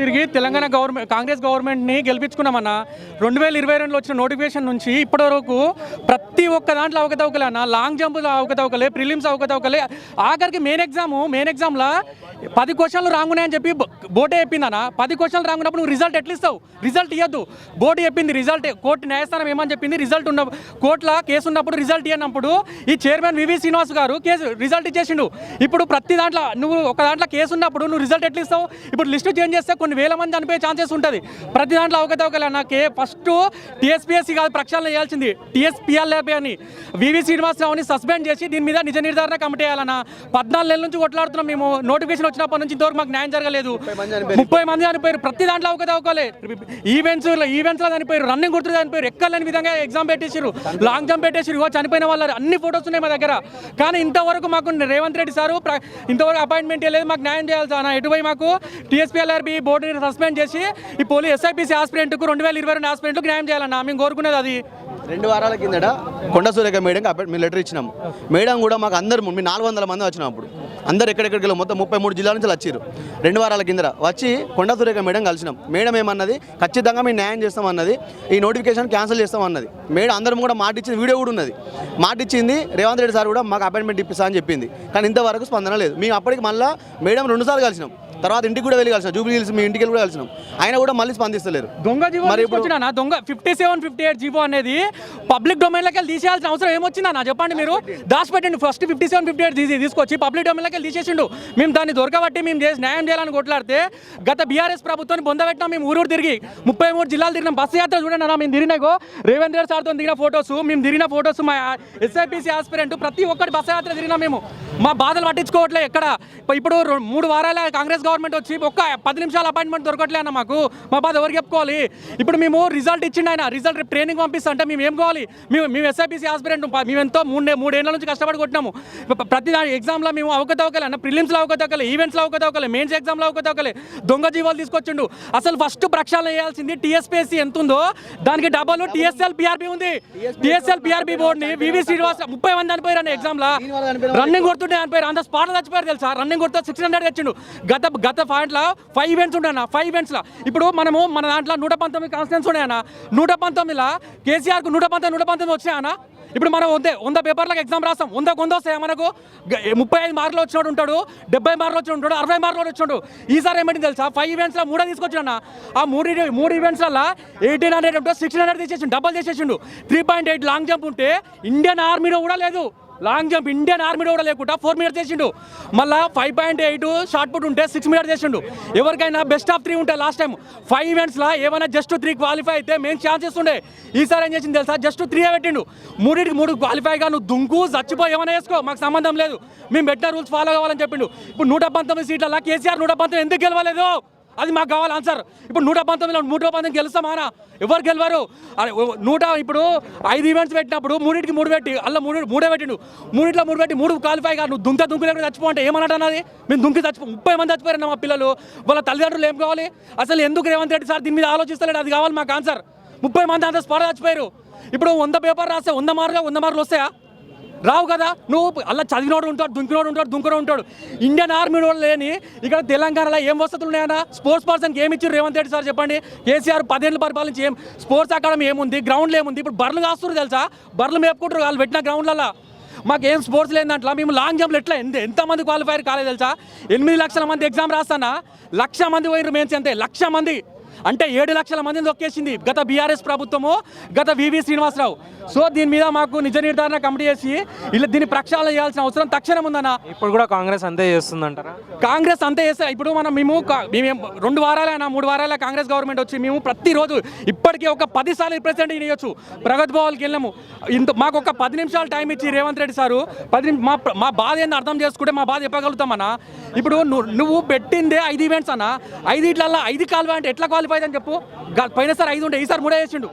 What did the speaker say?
తిరిగి తెలంగాణ గవర్నమెంట్ కాంగ్రెస్ గవర్నమెంట్ని గెలిపించుకున్నామన్న రెండు వేల ఇరవై రెండులో వచ్చిన నోటిఫికేషన్ నుంచి ఇప్పటి వరకు ప్రతి ఒక్క దాంట్లో అవకతవకలే అన్న లాంగ్ జంప్లో అవకతవకలే ప్రిలిమ్స్ అవకతవకలే. ఆఖరికి మెయిన్ ఎగ్జామ్ మెయిన్ ఎగ్జామ్లో పది క్వశ్చన్లు రాంగున్నాయని చెప్పి బోటే చెప్పిందన్న పది క్వశ్చన్లు రాంగున్నప్పుడు నువ్వు రిజల్ట్ ఎట్లిస్తావు రిజల్ట్ ఇవ్వద్దు బోర్డు చెప్పింది రిజల్ట్ కోర్టు న్యాయస్థానం ఏమని చెప్పింది? రిజల్ట్ ఉన్న కోర్టులో కేసు ఉన్నప్పుడు రిజల్ట్ ఇవ్వనప్పుడు ఈ చైర్మన్ వివి శ్రీనివాస్ గారు కేసు రిజల్ట్ ఇచ్చేసిండు. ఇప్పుడు ప్రతి దాంట్లో నువ్వు ఒక దాంట్లో కేసు ఉన్నప్పుడు నువ్వు రిజల్ట్ ఎట్లా ఇస్తావు? ఇప్పుడు లిస్టు చేంజ్ చేస్తే కొన్ని వేల మంది చనిపోయే ఛాన్సెస్ ఉంటుంది. ప్రతి దాంట్లో అవకతవకలే అన్న కే ఫస్ట్ టీఎస్పీఎస్సీ కాదు ప్రక్షాళన చేయాల్సింది. టీఎస్పీఎల్ఏపీ అని వివి శ్రీనివాసరావుని సస్పెండ్ చేసి దీని మీద నిజ నిర్ధారణ కమిటీ వేయాలన్న. పద్నాలుగు నెలల నుంచి కొట్లాడుతున్నాం మేము. నోటిఫికేషన్ వచ్చినప్పటి నుంచి ఇంతవరకు మాకు న్యాయం జరగలేదు. ముప్పై మంది చనిపోయారు. ప్రతి దాంట్లో అవకతవకలే. ఈవెంట్స్ ఈవెంట్స్లో చనిపోయారు. రన్నింగ్ గుర్తు చనిపోయారు. ఎక్కలేని విధంగా ఎగ్జామ్ పెట్టేసారు లాంగ్ జంప్ పెట్టేసారు ఇగో చనిపోయిన వాళ్ళ అన్ని ఫొటోస్ ఉన్నాయి మా దగ్గర. కానీ ఇంతవరకు మాకు రేవంత్ రెడ్డి సారు ఇంతవరకు అపాయింట్మెంట్ లేదు మాకు న్యాయం చేయాలి సార్ ఎటుపోయి మాకు? టీఎస్పీఎల్ఆర్బి బోర్డుని సస్పెండ్ చేసి ఈ పోలీస్ ఎస్ఐపిసి ఆస్పిరెంట్కు రెండు వేల ఇరవై రెండు ఆస్పిరెంట్కు న్యాయం చేయాలన్నా. మేము కోరుకునేది అది. రెండు వారాల కిందట కొండ సూర్యక మేడం మేము లెటర్ ఇచ్చినాం. మేడం కూడా మాకు అందరు మీ నాలుగు వందల మంది వచ్చినాం అప్పుడు. అందరు ఎక్కడెక్కడికి వెళ్ళి మొత్తం ముప్పై మూడు జిల్లాల నుంచి వచ్చారు. రెండు వారాల కిందట వచ్చి కొండ సూర్యక మేడం కలిసినాం. మేడం ఏమన్నది? ఖచ్చితంగా మేము న్యాయం చేస్తామన్నది. ఈ నోటిఫికేషన్ క్యాన్సిల్ చేస్తామన్నది. మేడం అందరం కూడా మాట ఇచ్చింది వీడియో కూడా ఉన్నది. మాట ఇచ్చింది రేవంత్ రెడ్డి సార్ కూడా మాకు అపాయింట్మెంట్ ఇప్పిస్తా అని చెప్పింది. కానీ ఇంతవరకు స్పందన లేదు. మేము అప్పటికి మళ్ళీ మేడం రెండుసార్లు కలిసినాం. తర్వాత ఇంటికి కూడా వెళ్ళి కలిసినాం. జూబ్లీ హిల్స్ మీ ఇంటికి కూడా కలిసినాం. ఆయన కూడా మళ్ళీ స్పందిస్తలేరు. దొంగ జీవో దొంగ fifty seven fifty eight G O అనేది పబ్లిక్ డొమైన్లోకి వెళ్ళి తీసేయాల్సిన అవసరం ఏమొచ్చిందా నా చెప్పండి మీరు. దాచిపెట్టండి. First fifty seven fifty eight తీసి తీసుకొచ్చి పబ్లిక్ డొమైన్లోకి వెళ్ళి తీసేసిండు. మేము దాన్ని దొరకబట్టి మేము చేసి న్యాయం చేయాలని కొట్లాడితే గత బీఆర్ఎస్ ప్రభుత్వాన్ని బొందబెట్టినాం మేము ఊరూరు తిరిగి ముప్పై మూడు జిల్లాలు తిరిగినాం. బస్సు యాత్ర చూడండి అన్న మేము తిరిగినాగో రేవంత్ రెడ్డి సార్తో దిగిన ఫొటోస్ మేము తిరిగిన ఫొటోస్ మా ఎస్ఐపిసి ఆస్పిరెంట్ ప్రతి ఒక్కటి బస్సు యాత్ర తిరిగినాం మేము. మా బాధలు పట్టించుకోవట్లే ఎక్కడ. ఇప్పుడు మూడు వారాల కాంగ్రెస్ గవర్నమెంట్ వచ్చి ఒక్క పది నిమిషాల అపాయింట్మెంట్ దొరకట్లే అన్న మాకు. మా బాధ ఎవరికి చెప్పుకోవాలి? ఇప్పుడు మేము రిజల్ట్ ఇచ్చిండు ఆయన. రిజల్ట్ రేపు ట్రైనింగ్ పంపిస్తా అంటే మేము ఏం కావాలి? మేము మేము ఎస్ఐపిసి ఆస్పిరెంట్ మేము ఎంతో మూడు మూడేళ్ళ నుంచి కష్టపడి కొట్టినాము. ప్రతి ఎగ్జామ్లో మేము అవకతవకలే అన్న. ప్రిలిమ్స్లో అవకతవకలే ఈవెంట్స్లో అవకతవకలే మెయిన్స్ ఎగ్జామ్లో అవకతవకలే. దొంగ జీవాలు తీసుకొచ్చిండు. అసలు ఫస్ట్ ప్రక్షాళన చేయాల్సింది టీఎస్పీఎస్సీ ఎంత ఉందో దానికి డబ్బులు టీఎస్ఎల్ పిఆర్బి ఉంది. టీఎస్ఎల్ పిఆర్బి బోర్డుని వివి శ్రీనివాస్ ముప్పై మంది చనిపోయారు అన్న ఎగ్జామ్లో రన్నింగ్ కొడుతుంటే చనిపోయారు. అంత స్పాట్ చచ్చిపోయారు తెలుసా? రన్నింగ్ కొడితే సిక్స్ హండ్రెడ్ తెచ్చిండు గత గత పాయింట్లో ఫైవ్ ఈవెంట్స్ ఉన్నాయన్న ఫైవ్ ఈవెంట్స్లో ఇప్పుడు మనము మన దాంట్లో నూట పంతొమ్మిది కాన్స్టిట్యూన్స్ ఉన్నాయన్న. నూట పంతొమ్మిదిలో కేసీఆర్కు నూట పంతొమ్మిది నూట పంతొమ్మిది వచ్చినాయన్న ఇప్పుడు మనం వందే వంద పేపర్లకు ఎగ్జామ్ రాస్తాం. వంద వంద వస్తాయి మనకు? ముప్పై ఐదు మార్కులు వచ్చినాడు ఉంటాడు డెబ్బై మార్కులు వచ్చి ఉంటాడు అరవై మార్కులు వచ్చినాడు. ఈసారి ఏమిటి తెలుసా? ఫైవ్ ఈవెంట్స్లో మూడే తీసుకొచ్చాడన్న ఆ మూడు మూడు ఈవెంట్స్లలో ఎయిటీన్ హండ్రెడ్ ఉంటే సిక్స్టీన్ హండ్రెడ్ తీసేసిండు double తీసేసిండు. Three point eight long jump ఉంటే ఇండియన్ ఆర్మీలో కూడా లేదు. లాంగ్ జంప్ ఇండియన్ ఆర్మీ కూడా లేకుండా ఫోర్ మీటర్ చేసిండు. మళ్ళా five point eight shot put ఉంటే సిక్స్ మీటర్ చేసిండు. ఎవరికైనా బెస్ట్ ఆఫ్ త్రీ ఉంటే లాస్ట్ టైం ఫైవ్ ఈవెంట్స్లో ఏమైనా జస్ట్ త్రీ క్వాలిఫై అయితే మేము ఛాన్సెస్ ఉండే ఈసారి ఏం చేసింది తెలుసా? జస్ట్ త్రీ పెట్టిండు. మూడింటికి మూడు క్వాలిఫైగా నువ్వు దుంకు చచ్చిపోయి ఏమైనా వేసుకో మాకు సంబంధం లేదు. మేము పెట్టిన రూల్స్ ఫాలో కావాలని చెప్పిండు. ఇప్పుడు నూట పంతొమ్మిది సీట్లలో కేసీఆర్ నూట పంతొమ్మిది ఎందుకు గెలవలేదు? అది మాకు కావాలి ఆన్సర్ ఇప్పుడు నూట పంతొమ్మిదిలో నూట పంతొమ్మిది గెలుస్తామానా ఎవరు గెలవరు? అరే ఓ- నూట ఇప్పుడు ఐదు ఈవెంట్స్ పెట్టినప్పుడు మూడింటికి మూడు పెట్టి అలా మూడు మూడే పెట్టిండు. మూడింట్లో మూడు పెట్టి మూడు క్వాలిఫై కాదు నువ్వు దుంక దుంకు లేకుండా చచ్చిపోంటే ఏమన్నట్టు అన్నది? మేము దుంకి చచ్చిపో ముప్పై మంది చచ్చిపోయారు మా పిల్లలు. వాళ్ళ తల్లిదండ్రులు ఏం కావాలి? అసలు ఎందుకు రేవంత్ రెడ్డి సార్ దీని మీద ఆలోచిస్తలేడు? అది కావాలి మాకు ఆన్సర్ ముప్పై మంది అంత స్పాట్ చచ్చిపోయారు. ఇప్పుడు వంద పేపర్ రాస్తే వంద మార్కులు వంద మార్కులు వస్తాయా? రావు కదా? నువ్వు అలా చదివినోడు ఉంటాడు దుంకినోడు ఉంటాడు దుంకునోడు ఉంటాడు. ఇండియన్ ఆర్మీ వాళ్ళు లేని ఇక్కడ తెలంగాణలో ఏం వసతులు ఉన్నాయన్నా? స్పోర్ట్స్ పర్సన్కి ఏమి ఇచ్చారు? రేవంత్ రెడ్డి సార్ చెప్పండి. కేసీఆర్ పదేళ్ళు పరిపాలించి ఏం స్పోర్ట్స్ అకాడమీ ఏముంది? గ్రౌండ్లో ఏముంది ఇప్పుడు బర్రెలు కాస్తున్నారు తెలుసా? బర్రెలు మేపుకుంటారు వాళ్ళు పెట్టిన గ్రౌండ్లలో మాకు ఏం స్పోర్ట్స్ లేని దాంట్లో? మేము లాంగ్ జంప్లు ఎట్లా? ఎంత ఎంతమంది క్వాలిఫైర్ కాలేదు తెలుసా? ఎనిమిది లక్షల మంది ఎగ్జామ్ రాస్తానా? లక్ష మంది పోయినారు మెయిన్స్ అంతే. లక్ష మంది. అంటే ఏడు లక్షల మందిని దొక్కేసింది గత బీఆర్ఎస్ ప్రభుత్వము గత వివి శ్రీనివాసరావు. సో దీని మీద మాకు నిజ నిర్ధారణ కమిటీ చేసి ఇలా దీన్ని ప్రక్షాళన చేయాల్సిన అవసరం తక్షణం ఉందన్న. ఇప్పుడు కూడా కాంగ్రెస్ అంతే చేస్తుందంటారా? కాంగ్రెస్ అంతే చేస్తే ఇప్పుడు మనం మేము రెండు వారాలైనా మూడు వారాల కాంగ్రెస్ గవర్నమెంట్ వచ్చి మేము ప్రతిరోజు ఇప్పటికీ ఒక పది సార్లు రిప్రజెంట్ చేయొచ్చు ప్రగతి భవన్కి వెళ్ళాము ఇంత మాకు ఒక పది నిమిషాలు టైం ఇచ్చి రేవంత్ రెడ్డి సారు పది మా మా బాధ ఏందో అర్థం చేసుకుంటే మా బాధ చెప్పగలుగుతామన్నా. ఇప్పుడు నువ్వు నువ్వు పెట్టిందే ఐదు ఈవెంట్స్ అన్న. ఐదిట్లల్లో ఐదు కాలువ అంటే ఎట్లా క్వాలిఫై అని చెప్పు. పైన సార్ ఐదు ఉండే ఈసారి మూడే వేసిండు